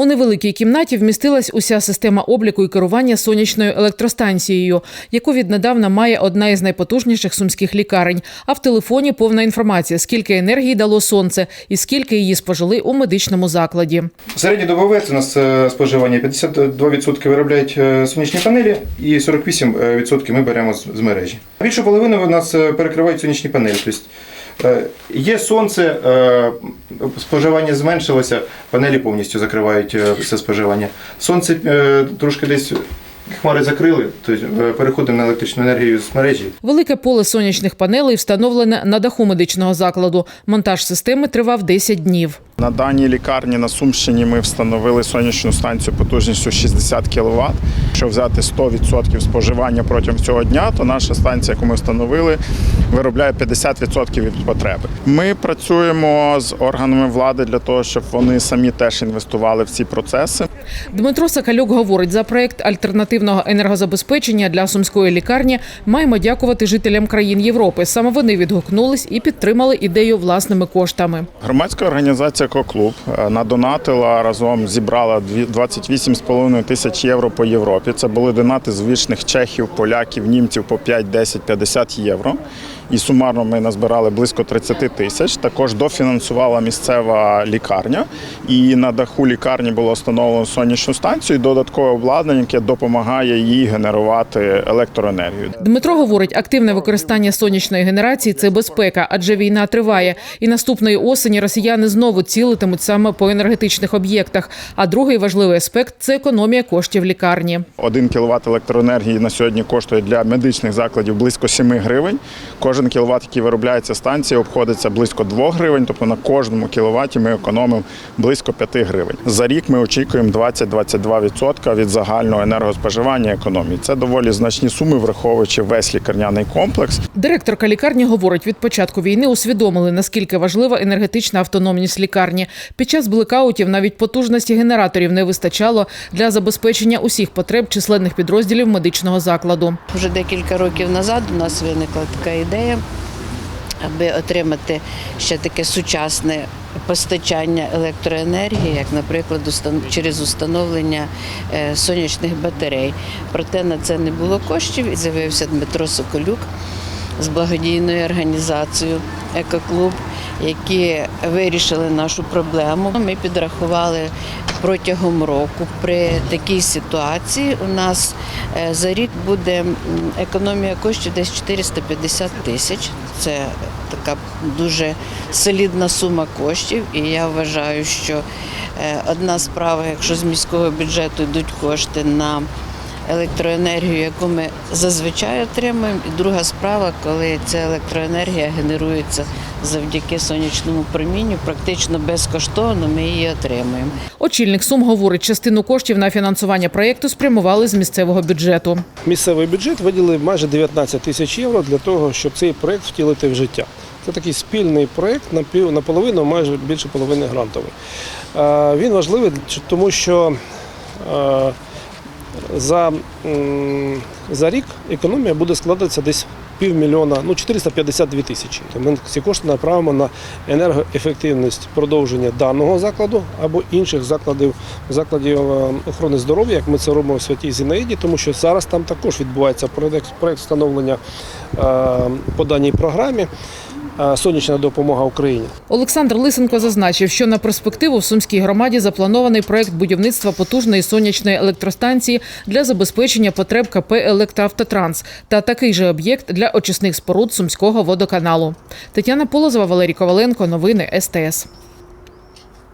У невеликій кімнаті вмістилась уся система обліку і керування сонячною електростанцією, яку віднедавна має одна із найпотужніших сумських лікарень. А в телефоні повна інформація, скільки енергії дало сонце і скільки її спожили у медичному закладі. Середньодобове у нас е, споживання 52% виробляють е, сонячні панелі і 48% ми беремо з мережі. Більшу половину у нас е, перекривають сонячні панелі. Тобто є сонце, е, споживання зменшилося, панелі повністю закривають е, все споживання. Сонце е, трошки десь хмари закрили, тобто переходимо на електричну енергію з мережі. Велике поле сонячних панелей встановлене на даху медичного закладу. Монтаж системи тривав 10 днів. На даній лікарні на Сумщині ми встановили сонячну станцію потужністю 60 кВт. Якщо взяти 100% споживання протягом цього дня, то наша станція, яку ми встановили, виробляє 50% від потреби. Ми працюємо з органами влади для того, щоб вони самі теж інвестували в ці процеси. Дмитро Сакалюк говорить, за проект альтернативного енергозабезпечення для сумської лікарні маємо дякувати жителям країн Європи. Саме вони відгукнулись і підтримали ідею власними коштами. Громадська організація «Коклуб» надонатила разом зібрала дві- 28,5 тисяч євро по Європі. Це були донати з вічних чехів, поляків, німців по 5, 10, 50 євро. І сумарно ми назбирали близько 30 тисяч. Також дофінансувала місцева лікарня. І на даху лікарні було встановлено сонячну станцію, і додаткове обладнання, яке допомагає їй генерувати електроенергію. Дмитро говорить, активне використання сонячної генерації це безпека, адже війна триває. І наступної осені росіяни знову цілитимуть саме по енергетичних об'єктах. А другий важливий аспект це економія коштів лікарні. 1 кВт електроенергії на сьогодні коштує для медичних закладів близько 7 гривень. Кожен кіловат, який виробляється станція, обходиться близько 2 гривень. Тобто на кожному кіловаті ми економимо близько 5 гривень. За рік ми очікуємо 20-22% від загального енергоспоживання економії. Це доволі значні суми, враховуючи весь лікарняний комплекс. Директорка лікарні говорить, від початку війни усвідомили, наскільки важлива енергетична автономність лікарні. Під час блекаутів навіть потужності генераторів не вистачало для забезпечення усіх потреб численних підрозділів медичного закладу. Вже декілька років назад у нас виникла така ідея, аби отримати ще таке сучасне постачання електроенергії, як, наприклад, через установлення е, сонячних батарей. Проте на це не було коштів і з'явився Дмитро Соколюк з благодійною організацією Екоклуб, які вирішили нашу проблему. Ми підрахували протягом року. При такій ситуації у нас е, за рік буде економія коштів десь 450 тисяч. Це така дуже солідна сума коштів. І я вважаю, що е, одна справа, якщо з міського бюджету йдуть кошти на електроенергію, яку ми зазвичай отримуємо, і друга справа, коли ця електроенергія генерується завдяки сонячному промінню, практично безкоштовно ми її отримуємо. Очільник Сум говорить, частину коштів на фінансування проєкту спрямували з місцевого бюджету. Місцевий бюджет виділив майже 19 тисяч євро для того, щоб цей проект втілити в життя. Це такий спільний проект на пів наполовину, майже більше половини грантовий. Він важливий, тому що за, за рік економія буде складатися десь півмільйона, ну 452 тисячі. То Ми ці кошти направимо на енергоефективність продовження даного закладу або інших закладів, закладів е, охорони здоров'я, як ми це робимо в святій Зінаїді, тому що зараз там також відбувається проект, встановлення е, по даній програмі Сонячна допомога Україні. Олександр Лисенко зазначив, що на перспективу в Сумській громаді запланований проект будівництва потужної сонячної електростанції для забезпечення потреб КП «Електроавтотранс» та такий же об'єкт для очисних споруд Сумського водоканалу. Тетяна Полозова, Валерій Коваленко. Новини СТС.